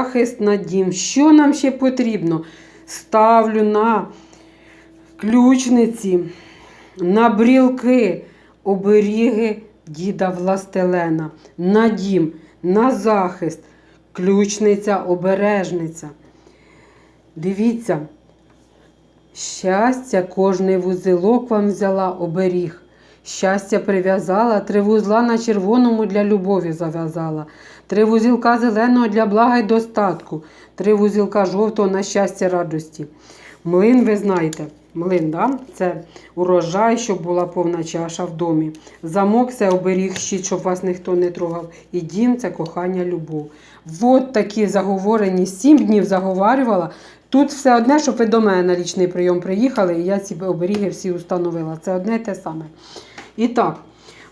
захист на дім. Що нам ще потрібно? Ставлю на ключниці, на брілки, оберіги діда Властелена, на дім, на захист, ключниця, обережниця. Дивіться, щастя, кожний вузелок вам взяла оберіг. Щастя прив'язала, три вузла на червоному для любові зав'язала, три вузілка зеленого для блага й достатку, три вузілка жовтого на щастя радості. Млин, ви знаєте, млин, да? це урожай, щоб була повна чаша в домі. Замок це оберіг щит, щоб вас ніхто не трогав. І дім це кохання, любов. От такі заговорені, сім днів заговарювала. Тут все одне, щоб ви до мене на лічний прийом приїхали, і я ці оберіги всі установила. Це одне й те саме. І так,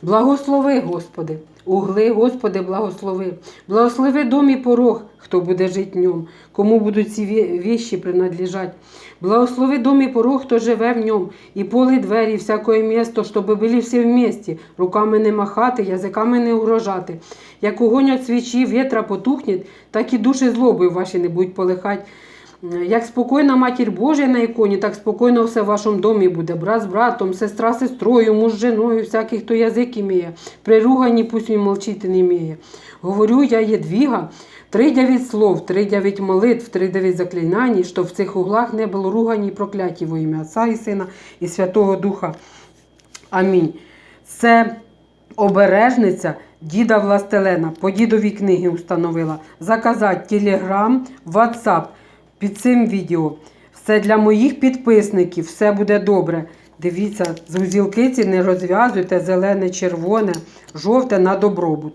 благослови, Господи, угли, Господи, благослови. Благослови дом і порог, хто буде жити в ньому, кому будуть ці ві- віщі принадлежать. Благослови дом і порог, хто живе в ньому, і поли двері, і всякое місто, щоб були всі вместе, руками не махати, язиками не угрожати. Як огонь от свічі, вітра потухне, так і душі злобою ваші не будуть полихать. Як спокійна матір Божия на іконі, так спокійно все в вашому домі буде. Брат з братом, сестра з сестрою, муж з жіною, всякий, хто язик іміє. Приругані пусть він молчити не вміє. Говорю я єдвіга, три дев'ять слов, три дев'ять молитв, три дев'ять заклинань, що в цих углах не було ругані і прокляті во ім'я Отця і Сина і Святого Духа. Амінь. Це обережниця діда Властелена по дідовій книги установила. Заказати телеграм, ватсап під цим відео. Все для моїх підписників, все буде добре. Дивіться, з узілки ці не розв'язуйте, зелене, червоне, жовте на добробут.